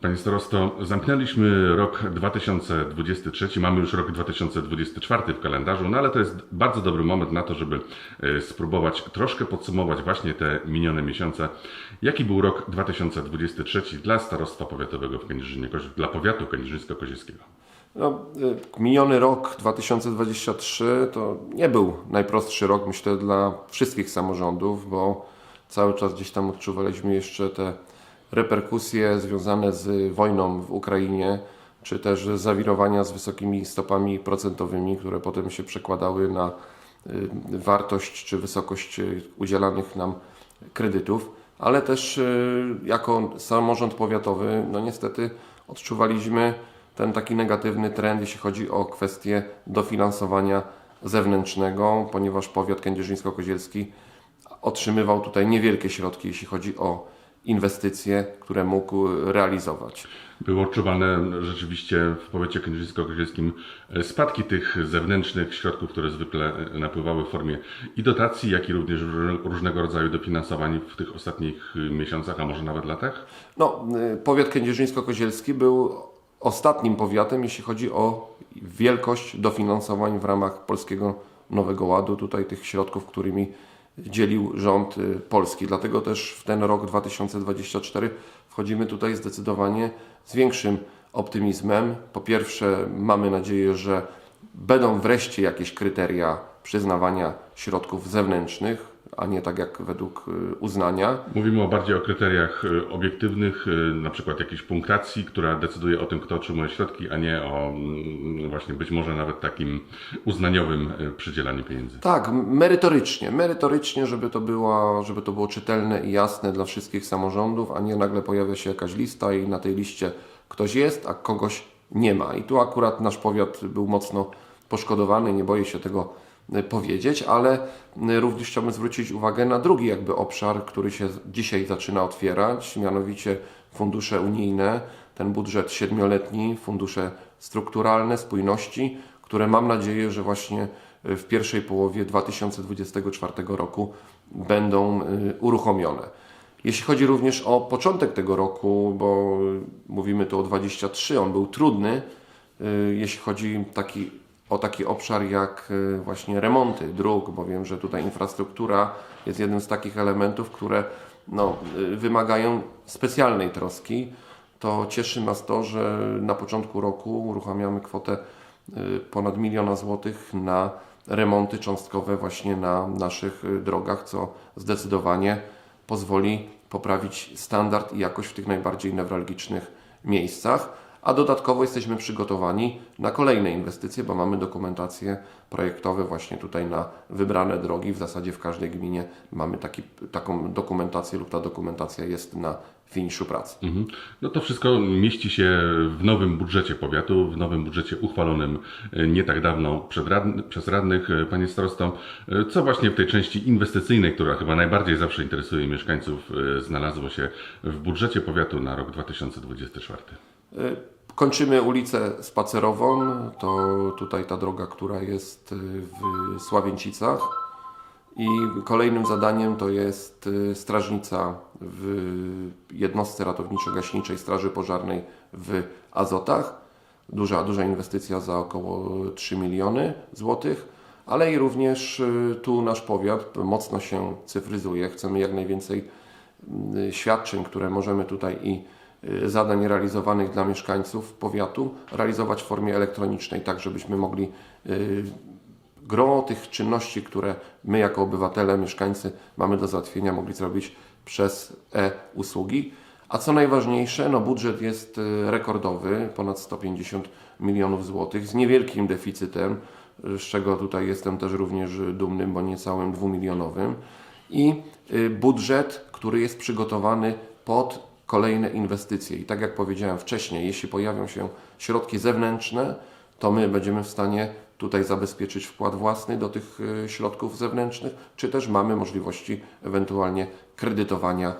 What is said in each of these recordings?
Panie starosto, zamknęliśmy rok 2023, mamy już rok 2024 w kalendarzu, no ale to jest bardzo dobry moment na to, żeby e, spróbować troszkę podsumować właśnie te minione miesiące. Jaki był rok 2023 dla starostwa powiatowego w Kędzierzynie, dla powiatu kędzierzyńsko-kozieckiego? No, y, miniony rok 2023 to nie był najprostszy rok, myślę, dla wszystkich samorządów, bo cały czas gdzieś tam odczuwaliśmy jeszcze te reperkusje związane z wojną w Ukrainie, czy też zawirowania z wysokimi stopami procentowymi, które potem się przekładały na y, wartość czy wysokość y, udzielanych nam kredytów, ale też y, jako samorząd powiatowy, no niestety odczuwaliśmy ten taki negatywny trend, jeśli chodzi o kwestię dofinansowania zewnętrznego, ponieważ powiat kędzierzyńsko-kozielski otrzymywał tutaj niewielkie środki, jeśli chodzi o inwestycje, które mógł realizować. Były odczuwalne rzeczywiście w powiecie kędzierzyńsko-kozielskim e, spadki tych zewnętrznych środków, które zwykle e, napływały w formie i dotacji, jak i również różne- różnego rodzaju dofinansowań w tych ostatnich e, miesiącach, a może nawet latach? No, y, powiat kędzierzyńsko-kozielski był ostatnim powiatem, jeśli chodzi o wielkość dofinansowań w ramach Polskiego Nowego Ładu, tutaj tych środków, którymi dzielił rząd y, polski. Dlatego też w ten rok 2024 wchodzimy tutaj zdecydowanie z większym optymizmem. Po pierwsze, mamy nadzieję, że będą wreszcie jakieś kryteria przyznawania środków zewnętrznych, a nie tak jak według y, uznania. Mówimy o bardziej o kryteriach e, obiektywnych, e, na przykład jakiejś punktacji, która decyduje o tym, kto otrzymuje środki, a nie o mm, właśnie być może nawet takim uznaniowym przydzielaniu pieniędzy. Tak, merytorycznie, merytorycznie, żeby to, było, żeby to było czytelne i jasne dla wszystkich samorządów, a nie nagle pojawia się jakaś lista i na tej liście ktoś jest, a kogoś nie ma. I tu akurat nasz powiat był mocno poszkodowany, nie boję się tego y, powiedzieć, ale y, również chciałbym zwrócić uwagę na drugi jakby obszar, który się dzisiaj zaczyna otwierać, mianowicie fundusze unijne, ten budżet siedmioletni, fundusze strukturalne, spójności, które mam nadzieję, że właśnie y, w pierwszej połowie 2024 roku będą y, uruchomione. Jeśli chodzi również o początek tego roku, bo mówimy tu o 23, on był trudny, jeśli chodzi taki, o taki obszar jak y, właśnie remonty dróg, bo wiem, że tutaj infrastruktura jest jednym z takich elementów, które no, y, wymagają specjalnej troski to cieszy nas to, że na początku roku uruchamiamy kwotę y, ponad miliona złotych na remonty cząstkowe właśnie na naszych drogach, co zdecydowanie pozwoli poprawić standard i jakość w tych najbardziej newralgicznych miejscach. A dodatkowo jesteśmy przygotowani na kolejne inwestycje, bo mamy dokumentacje projektowe właśnie tutaj na wybrane drogi. W zasadzie w każdej gminie mamy taki, taką dokumentację lub ta dokumentacja jest na finiszu pracy. Mhm. No to wszystko mieści się w nowym budżecie powiatu, w nowym budżecie uchwalonym e, nie tak dawno radny, przez radnych, e, panie starosto. E, Co właśnie w tej części inwestycyjnej, która chyba najbardziej zawsze interesuje mieszkańców, znalazło się w budżecie powiatu na rok 2024? Y, Kończymy ulicę Spacerową, to tutaj ta droga, która jest y, w Sławięcicach. I kolejnym zadaniem to jest y, strażnica w jednostce ratowniczo-gaśniczej Straży Pożarnej w Azotach. Duża, duża inwestycja za około 3 miliony złotych, ale i również tu nasz powiat mocno się cyfryzuje. Chcemy jak najwięcej świadczeń, które możemy tutaj i zadań realizowanych dla mieszkańców powiatu realizować w formie elektronicznej, tak żebyśmy mogli y, gro tych czynności, które my jako obywatele, mieszkańcy mamy do załatwienia, mogli zrobić przez e-usługi. A co najważniejsze, no budżet jest y, rekordowy, ponad 150 milionów złotych, z niewielkim deficytem, y, z czego tutaj jestem też również dumnym, bo niecałym dwumilionowym. I y, budżet, który jest przygotowany pod kolejne inwestycje. I tak jak powiedziałem wcześniej, jeśli pojawią się środki zewnętrzne, to my będziemy w stanie tutaj zabezpieczyć wkład własny do tych y, środków zewnętrznych, czy też mamy możliwości ewentualnie kredytowania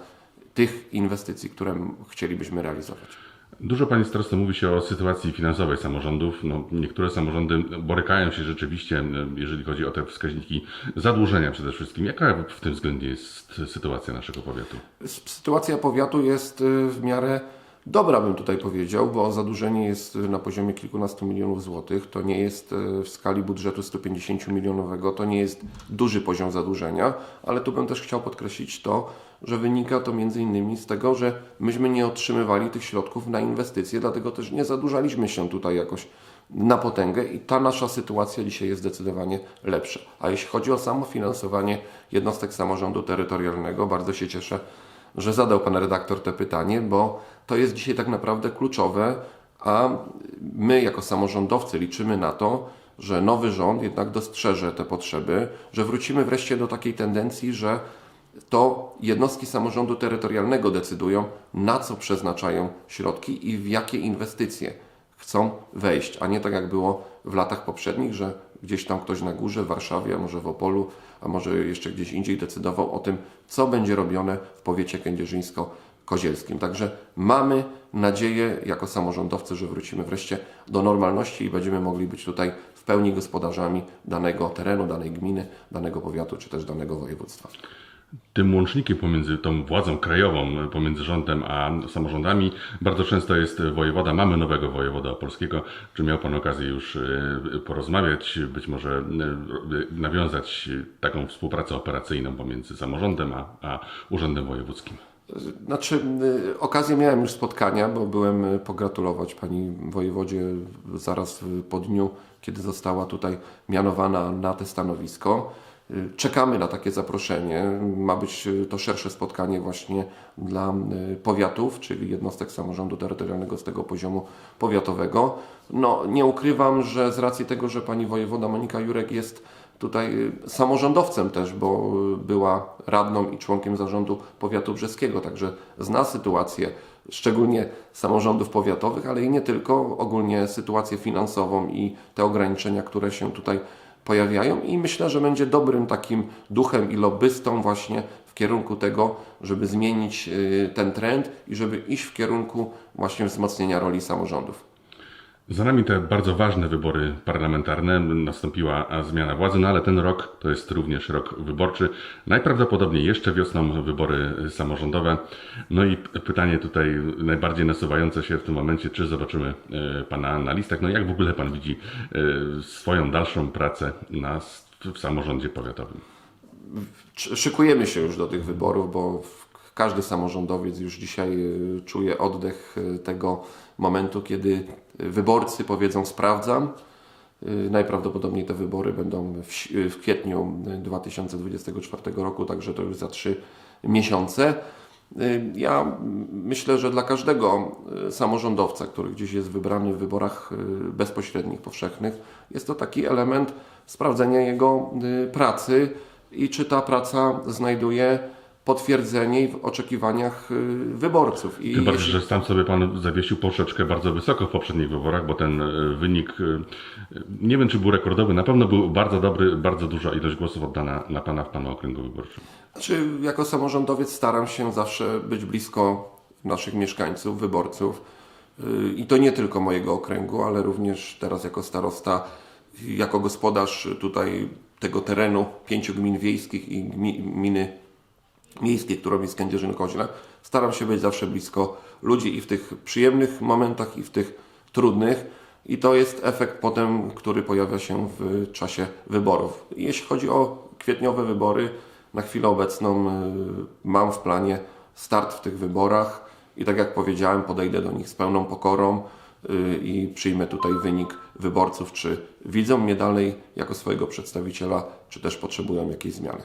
tych inwestycji, które chcielibyśmy realizować. Dużo Panie Starosto mówi się o sytuacji finansowej samorządów. No, niektóre samorządy borykają się rzeczywiście, jeżeli chodzi o te wskaźniki zadłużenia przede wszystkim. Jaka w tym względzie jest sytuacja naszego powiatu? Sytuacja powiatu jest y, w miarę dobra, bym tutaj powiedział, bo zadłużenie jest na poziomie kilkunastu milionów złotych. To nie jest e, w skali budżetu 150 milionowego, to nie jest duży poziom zadłużenia, ale tu bym też chciał podkreślić to, że wynika to między innymi z tego, że myśmy nie otrzymywali tych środków na inwestycje, dlatego też nie zadłużaliśmy się tutaj jakoś na potęgę i ta nasza sytuacja dzisiaj jest zdecydowanie lepsza. A jeśli chodzi o samo finansowanie jednostek samorządu terytorialnego, bardzo się cieszę, że zadał Pan redaktor te pytanie, bo to jest dzisiaj tak naprawdę kluczowe, a my jako samorządowcy liczymy na to, że nowy rząd jednak dostrzeże te potrzeby, że wrócimy wreszcie do takiej tendencji, że to jednostki samorządu terytorialnego decydują, na co przeznaczają środki i w jakie inwestycje chcą wejść, a nie tak jak było w latach poprzednich, że gdzieś tam ktoś na górze, w Warszawie, a może w Opolu, a może jeszcze gdzieś indziej decydował o tym, co będzie robione w powiecie kędzierzyńsko-kozielskim. Także mamy nadzieję jako samorządowcy, że wrócimy wreszcie do normalności i będziemy mogli być tutaj w pełni gospodarzami danego terenu, danej gminy, danego powiatu czy też danego województwa. Tym łącznikiem pomiędzy tą władzą krajową, pomiędzy rządem a samorządami bardzo często jest wojewoda. Mamy nowego wojewoda opolskiego. Czy miał Pan okazję już e, porozmawiać, być może e, nawiązać taką współpracę operacyjną pomiędzy samorządem a, a urzędem wojewódzkim? Znaczy, y, okazję miałem już spotkania, bo byłem pogratulować pani wojewodzie zaraz po dniu, kiedy została tutaj mianowana na te stanowisko. Czekamy na takie zaproszenie. Ma być y, to szersze spotkanie właśnie dla y, powiatów, czyli jednostek samorządu terytorialnego z tego poziomu powiatowego. No, nie ukrywam, że z racji tego, że pani wojewoda Monika Jurek jest tutaj y, samorządowcem też, bo była radną i członkiem zarządu powiatu brzeskiego, także zna sytuację, szczególnie samorządów powiatowych, ale i nie tylko, ogólnie sytuację finansową i te ograniczenia, które się tutaj pojawiają i myślę, że będzie dobrym takim duchem i lobbystą właśnie w kierunku tego, żeby zmienić y, ten trend i żeby iść w kierunku właśnie wzmocnienia roli samorządów. Za nami te bardzo ważne wybory parlamentarne. Nastąpiła zmiana władzy, no ale ten rok to jest również rok wyborczy. Najprawdopodobniej jeszcze wiosną wybory samorządowe. No i pytanie tutaj najbardziej nasuwające się w tym momencie, czy zobaczymy e, Pana na listach. No jak w ogóle Pan widzi e, swoją dalszą pracę na, w samorządzie powiatowym? Sz- Szykujemy się już do tych wyborów, bo każdy samorządowiec już dzisiaj y, czuje oddech tego momentu, kiedy wyborcy powiedzą sprawdzam. Y, Najprawdopodobniej te wybory będą w, y, w kwietniu y, 2024 roku, także to już za trzy miesiące. Y, Ja myślę, że dla każdego y, samorządowca, który gdzieś jest wybrany w wyborach y, bezpośrednich, powszechnych, jest to taki element sprawdzenia jego y, pracy i czy ta praca znajduje potwierdzenie w oczekiwaniach y, wyborców. I Tym bardziej, że tam sobie Pan zawiesił poprzeczkę bardzo wysoko w poprzednich wyborach, bo ten e, wynik, e, nie wiem czy był rekordowy, na pewno był bardzo dobry, bardzo duża ilość głosów oddana na Pana w Pana okręgu wyborczym. Znaczy, jako samorządowiec staram się zawsze być blisko naszych mieszkańców, wyborców. I to nie tylko mojego okręgu, ale również teraz jako starosta, jako gospodarz tutaj tego terenu pięciu gmin wiejskich i gmi- gminy miejskie, którą jest Kędzierzyn-Koźle. Staram się być zawsze blisko ludzi i w tych przyjemnych momentach, i w tych trudnych. I to jest efekt potem, który pojawia się w czasie wyborów. Jeśli chodzi o kwietniowe wybory, na chwilę obecną y, mam w planie start w tych wyborach i tak jak powiedziałem, podejdę do nich z pełną pokorą y, i przyjmę tutaj wynik wyborców, czy widzą mnie dalej jako swojego przedstawiciela, czy też potrzebują jakiejś zmiany.